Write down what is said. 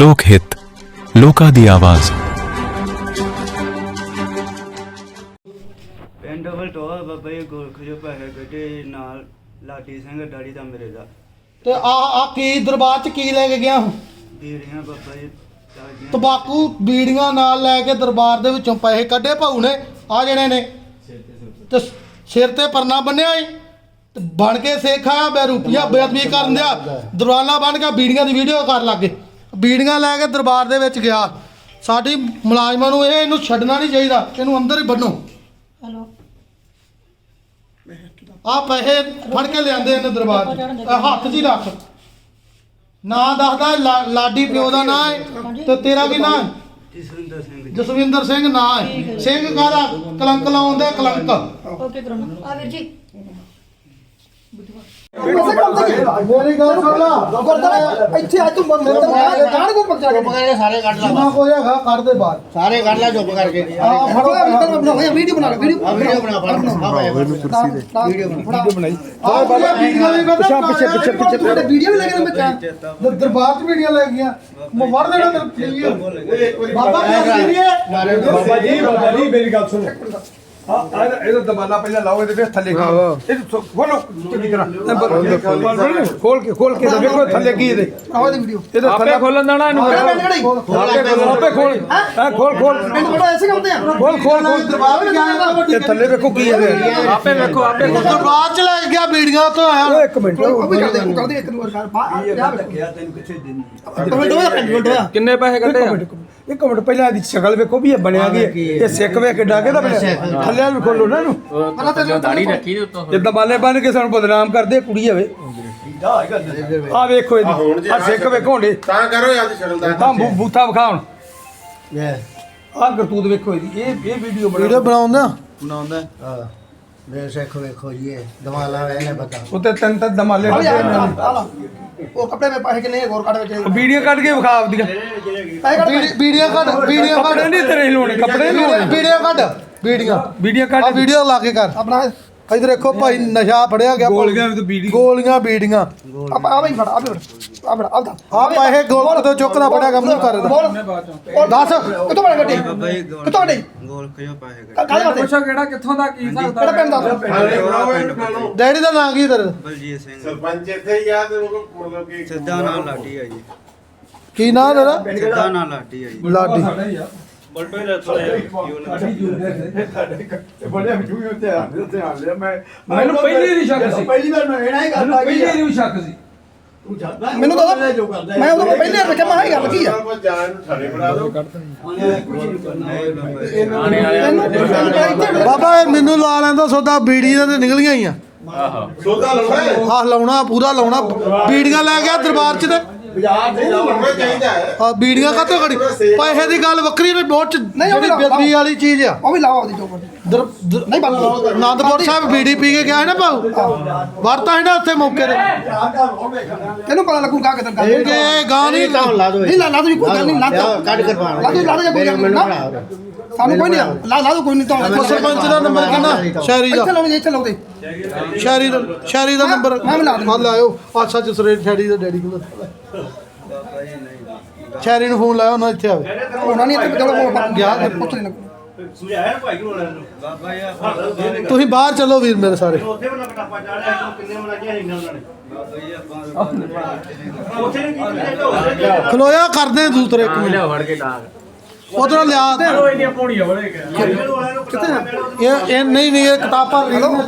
ਲੋਕ ਹਿੱਤ ਲੋਕਾਂ ਦੀ ਆਵਾਜ਼। ਪਿੰਡ ਵਲਟੋਆ ਬਾਬਾ ਜੀ ਗੋਲਖ ਜੋ ਪੈਸੇ ਕੱਢੇ ਨਾਲ ਲਾਡੀ ਸਿੰਘ ਡਾੜੀ ਦਾ ਮੇਰੇ ਦਾ। ਤੇ ਆ ਆ ਕੀ ਦਰਬਾਰ ਚ ਕੀ ਲੈ ਕੇ ਗਿਆ ਹੁਣ ਬੀੜੀਆਂ ਬਾਬਾ ਜੀ ਤਬਾਕੂ ਬੀੜੀਆਂ ਨਾਲ ਲੈ ਕੇ ਦਰਬਾਰ ਦੇ ਵਿੱਚੋਂ ਪੈਸੇ ਕੱਢੇ ਭਾਊ ਨੇ ਆ ਜਿਹੜੇ ਨੇ। ਤੇ ਸ- ਸਿਰ ਤੇ ਪਰਨਾ ਬੰਨਿਆ ਈ ਤੇ ਬਣ ਕੇ ਸੇਖਾ ਬੇ ਰੁਪਿਆ ਬੇਅਦਬੀ ਕਰਨ ਦਿਆ। ਦਰਵਾਨਾ ਬਣ ਕੇ ਬੀੜੀਆਂ ਦੀ ਵੀਡੀਓ ਕਰਨ ਲੱਗੇ। ਬੀੜੀਆਂ ਲੈ ਕੇ ਦਰਬਾਰ ਦੇ ਵਿੱਚ ਗਿਆ। ਸਾਡੀ ਮੁਲਾਜ਼ਮਾਂ ਨੂੰ ਇਹ ਇਹਨੂੰ ਛੱਡਣਾ ਨਹੀਂ ਚਾਹੀਦਾ। ਇਹਨੂੰ ਅੰਦਰ ਹੀ ਬੰਨੋ। ਹਲੋ। ਆ ਪੈਸੇ ਫੜ ਕੇ ਲਿਆਂਦੇ ਇਹਨੇ ਦਰਬਾਰ 'ਚ। ਆਹ ਹੱਥ 'ਚ ਹੀ ਰੱਖ। ਨਾਂ ਦੱਸਦਾ ਲਾ- ਲਾਡੀ ਪਿਓ ਦਾ ਨਾਂ ਹੈ ਤੇ ਤੇਰਾ ਕੀ ਨਾਂ ਹੈ? ਜਸਵਿੰਦਰ ਸਿੰਘ ਜਸਵਿੰਦਰ ਸਿੰਘ ਨਾਂ ਹੈ। ਸਿੰਘ ਕਾਹਦਾ? ਕਲੰਕ ਲਾਉਂਦੇ ਕਲੰਕ। ਓਕੇ ਆ ਵੀਰ ਜੀ। ਮੇਰੀ ਗੱਲ ਸੁਣ ਲਾ ਇੱਥੇ ਅੱਜ ਤੂੰ ਮੇਰੇ ਤੋਂ ਜਾਣ ਕੋ ਪਕੜਾ ਕੇ ਕਰਕੇ ਸਾਰੇ ਕੱਢ ਲਾ ਜਿੰਨਾ ਕੋਈ ਹੈਗਾ ਕੱਢ ਦੇ ਬਾਹਰ ਸਾਰੇ ਕੱਢ ਲਾ ਚੁੱਪ ਕਰਕੇ ਆ ਫੜੋ ਵੀਡੀਓ ਬਣਾ ਵੀਡੀਓ ਬਣਾ ਫੜ ਵੀਡੀਓ ਬਣਾ ਬਣਾਈ ਆ ਬਾਬਾ ਵੀਡੀਓ ਵੀ ਕਰਦਾ ਪਿੱਛੇ ਪਿੱਛੇ ਪਿੱਛੇ ਪਿੱਛੇ ਵੀਡੀਓ ਵੀ ਲੈ ਬੱਚਾ ਦਰਬਾਰ 'ਚ ਵੀਡੀਓ ਲੈ ਗਿਆ ਮੈਂ ਦੇਣਾ ਤੇਰੇ ਬਾਬਾ ਜੀ ਬਾਬਾ ਜੀ, ਮੇਰੀ ਗੱਲ ਸੁਣੋ। ਹਾਂ ਇਹਦਾ ਇਹਦਾ ਦਬਾਨਾ ਪਹਿਲਾਂ ਲਾਓ ਇਹਦੇ ਵਿੱਚ ਥੱਲੇ ਇਹ ਖੋਲੋ ਚੰਗੀ ਤਰ੍ਹਾਂ। ਖੋਲ ਕੇ ਖੋਲ ਕੇ ਤਾਂ ਵੇਖੋ ਥੱਲੇ ਕੀ ਇਹਦੇ। ਆਵਾਜ਼ ਦੀ ਵੀਡੀਓ। ਇਹਦੇ ਆਪੇ ਖੋਲਣ ਦੇਣਾ ਇਹਨੂੰ। ਪਿੰਡ ਕਿਹੜੀ ਆਪੇ ਖੋਲ ਹਾਂ? ਖੋਲ ਖੋਲ। ਪਿੰਡ ਬੜਾ ਐਸੇ ਕਰਦੇ ਆ। ਖੋਲ ਖੋਲ ਖੋਲ। ਦਰਬਾਰ ਵੀ ਗਿਆ ਇਹ ਥੱਲੇ ਵੇਖੋ ਕੀ ਇਹਦੇ। ਆਪੇ ਵੇਖੋ ਆਪੇ ਦਰਬਾਰ 'ਚ ਲੈ ਗਿਆ ਵੀਡੀਓ ਤੋਂ ਓਏ ਆਇਆ ਇੱਕ ਮਿੰਟ ਉਹ ਵੀ ਕਰਦੇ ਉਹ ਕਰਦੇ ਇੱਕ ਨੂੰ ਕਰ ਪਾ ਯਾਰ ਰੱਖਿਆ ਤੈਨੂੰ ਕਿੱਥੇ ਦਿਨ ਪਿੰਡ ਹੋਇਆ ਪਿੰਡ ਪਿੰਡ ਹੋਇਆ ਕਿੰਨੇ ਪੈਸੇ ਕੱਢੇ ਆ? ਇੱਕ ਮਿੰਟ ਪਹਿਲਾਂ ਇਹਦੀ ਸ਼ਕਲ ਵੇਖੋ ਵੀ ਇਹ ਬਣਿਆ ਕੀ ਹੈ। ਇਹ ਸਿੱਖ ਵੇ ਕਿੱਡਾ ਕਿਹਦਾ ਬਣਿਆ। ਥੱਲੇ ਵਾਲ ਵੀ ਖੋਲੋ ਨਾ ਇਹਨੂੰ। ਪਹਿਲਾਂ ਤੇ ਦਾੜੀ ਰੱਖੀ ਇਹ ਦਬਾਲੇ ਬੰਨ ਕੇ ਸਾਨੂੰ ਬਦਨਾਮ ਕਰਦੇ ਕੁੜੀ ਹੋਵੇ ਆ ਵੇਖੋ। ਇਹਦੀ। ਆ ਸਿੱਖ ਵੇਖੋ ਹੁੰਦੇ ਤਾਂ ਕਰੋ ਯਾਦ ਸ਼ਰਮ ਦਾ ਤਾਂ ਬੂ- ਬੂਥਾ ਵਿਖਾਉਣ ਆ ਕਰਤੂਤ ਵੇਖੋ ਇਹਦੀ। ਇਹ ਇਹ ਵੀਡੀਓ ਬਣਾ ਵੀਡੀਓ ਬਣਾਉਂਦਾ? ਬਣਾਉਂਦਾ। ਹਾਂ। ਮੇਰੇ ਸਿੱਖ ਵੇਖੋ ਜੀ ਇਹ। ਦਵਾਲਾ ਇਹਨੇ ਬਤਾ। ਉੱਤੇ ਤਿੰਨ ਤਿੰਨ ਦਮਾਲੇ ਲੱਗੇ ਯਾਰ ਨੇ। ਆ ਉਹ ਕੱਪੜੇ ਮੇ ਪੈਸੇ ਕਿੰਨੇ ਹੋਰ ਕੱਢ ਵਿੱਚ। ਵੀਡੀਓ ਕੱਢ ਕੇ ਵਿਖਾ ਆਪਦੀਆਂ। ਪੈਸੇ ਕੱਢ ਵੀਡੀ- ਵੀਡੀਓ ਕੱਢ ਵੀਡੀਓ ਕੱਢ। ਕੱਪੜੇ ਨਹੀਂ ਤੇਰੇ ਲਾਉਣੇ ਕੱਪੜੇ ਨਹੀਂ ਲਾਉਣੇ। ਵੀਡੀਓ ਕੱਢ ਵੀਡੀਓ। ਵੀਡੀਓ ਆ ਕੱਢ ਵੀਡੀਓ ਲਾ ਕੇ ਕਰ। ਆਪਣਾ ਇਧਰ ਦੇਖੋ ਭਾਈ ਨਸ਼ਾ ਫੜਿਆ ਗਿਆ ਗੋਲੀਆਂ ਵੀ ਤੇ ਵੀਡੀਓ ਗੋਲੀਆਂ ਬੀੜੀਆਂ। ਆ ਆ ਬਈ ਫੜ ਆ ਵੀ ਫੜ ਆ ਫੜ ਆ ਦਾ ਆ ਪੈਸੇ ਗੋਲ ਤੋਂ ਚੁੱਕਦਾ ਫੜਿਆ ਗਿਆ ਮੂੰਹ ਕਰਦਾ ਬੋਲ। ਦੱਸ ਕਿੱਥੋਂ ਬਣ ਗੱਡੀ ਗੋਲ ਕਿੱਥੋਂ ਗੱਡੀ ਗੋਲਖ ਜੋ ਪੈਸੇ ਵਾਸਤੇ ਪੁੱਛੋ ਕਿਹੜਾ ਕਿੱਥੋਂ ਦਾ ਕੀ ਹਿਸਾਬ ਕਿਹੜਾ ਪਿੰਡ ਦਾ? ਡੈਡੀ ਦਾ ਨਾਂ ਕੀ ਤੇਰਾ ਬਲਜੀਤ ਸਿੰਘ। ਸਰਪੰਚ ਇੱਥੇ ਹੀ ਆ ਤੇ ਉਹ ਮਤਲਬ ਕਿ ਸਿੱਧਾ ਨਾਲ ਲਾਡੀ ਆ ਜੀ। ਕੀ ਨਾਂ ਤੇਰਾ? ਸਿੱਧਾ ਨਾਲ ਲਾਡੀ ਆ ਜੀ। ਲਾਡੀ। ਬੜੇ ਮਜੂਏ ਉੱਤੇ ਆ ਉੱਤੇ ਆ। ਲਿਆ ਮੈਂ ਮੈਨੂੰ ਪਹਿਲੀ ਦੀ ਸ਼ੱਕ ਸੀ। ਪਹਿਲੀ ਵਾਰ ਮੈਂ ਇਹਨਾਂ ਹੀ ਮੈਨੂੰ ਪਹਿਲੀ ਦੀ ਸ਼ੱਕ ਸੀ। ਮੈਨੂੰ ਤਾਂ ਮੈਂ ਉਦੋਂ ਪਹਿਲੀ ਵਾਰ ਵੇਖਿਆ ਮੈਂ ਇਹ ਗੱਲ ਕੀ ਆ? ਆਪਾਂ ਜਾਨ ਨੂੰ ਥੜੇ ਬਣਾ ਦੋ। ਬਾਬਾ ਇਹ ਮੈਨੂੰ ਲਾ ਲੈਂਦਾ ਸੋਦਾ ਬੀੜੀ ਦਾ ਤੇ ਨਿਕਲੀਆਂ ਹੀ ਆ। ਸੋਦਾ ਲਾਉਣਾ ਹੈ? ਆਹ ਲਾਉਣਾ ਪੂਰਾ ਲਾਉਣਾ। ਬੀੜੀਆਂ ਲੈ ਗਿਆ ਦਰਬਾਰ 'ਚ ਤੇ। ਬਾਜ਼ਾਰ ਦੇ ਲਾਉਣਾ ਚਾਹੀਦਾ ਹੈ। ਆ ਬੀੜੀਆਂ ਕਾਤੋਂ ਖੜੀ ਪੈਸੇ ਦੀ ਗੱਲ ਵੱਖਰੀ ਨੇ ਬਹੁਤ ਚ ਨਹੀਂ, ਉਹ ਵੀ ਜਿਹੜੀ ਲਾ- ਬੇਦਬੀ ਵਾਲੀ ਚੀਜ਼ ਆ। ਉਹ ਵੀ ਲਾਓ ਆਪਦੀ ਦਰ- ਨਹੀਂ ਆਨੰਦਪੁਰ ਸਾਹਿਬ ਬੀੜੀ ਪੀ ਕੇ ਗਿਆ ਹੈ ਨਾ ਭਾਊ ਵਰਤਾ ਹੈ ਨਾ ਉੱਥੇ ਮੌਕੇ ਤੇ। ਤੈਨੂੰ ਪਤਾ ਲੱਗੂ ਕਾ ਕਿਦਾਂ ਇਹ ਕਿ ਇਹ ਗਾਂ ਨਹੀਂ ਤਾਂ ਲਾ ਦੋ ਨਹੀਂ ਲਾ ਲਾ ਦੋ ਕੋਈ ਗੱਲ ਨਹੀਂ ਲਾ ਦੋ ਕੱਢ ਕੇ ਪਾ ਲਾ ਦੋ ਲਾ ਦੋ ਕੋਈ ਗੱਲ ਨਹੀਂ ਨਾ। ਸਾਨੂੰ ਕੋਈ ਨਹੀਂ ਲਾ ਲਾ ਦੋ ਕੋਈ ਨਹੀਂ ਤਾਂ ਸਰਪੰਚ ਦਾ ਨੰਬਰ ਕਿੰਨਾ? ਸ਼ਹਿਰੀ ਇੱਥੇ ਦਾ ਲਾਉਣੀ ਇੱਥੇ ਲਾਉਦੇ ਸ਼ਹਿਰੀ ਦਾ ਸ਼ਹਿਰੀ ਦਾ ਨੰਬਰ ਮੈਂ ਲਾਇਓ। ਆ ਸੱਚ ਸਰੇ ਸ਼ਹਿਰੀ ਦਾ ਡੈਡੀ ਕੋਲ। ਬਾਬਾ ਜੀ ਨਹੀਂ ਸ਼ਹਿਰੀ ਨੂੰ ਫੋਨ ਲਾਇਆ ਉਹਨਾਂ ਇੱਥੇ ਆਵੇ। ਉਹਨਾਂ ਨਹੀਂ ਇੱਥੇ ਚਲੋ ਗਿਆ ਤੇ ਪੁੱਛ ਲੈਣਾ ਬਾਬਾ ਜੀ ਆਪਾਂ ਤੁਸੀਂ ਬਾਹਰ ਚੱਲੋ ਵੀਰ ਮੇਰੇ ਸਾਰੇ। ਬਾਬਾ ਜੀ ਆਪਾਂ ਖਲੋਇਆ ਕਰਦੇ ਦੂਸਰੇ ਇੱਕ ਮਿੰਟ ਫੜ ਕੇ ਡਾਂਗ ਉਧਰੋਂ ਲਿਆ। ਤੇ ਇਹਦੀਆਂ ਪੌੜੀਆਂ ਬੜੇ ਇਹ ਇਹ ਨਹੀਂ ਨਹੀਂ ਇਹ ਕਿਤਾਬਾਂ ਰੀਡਿੰਗ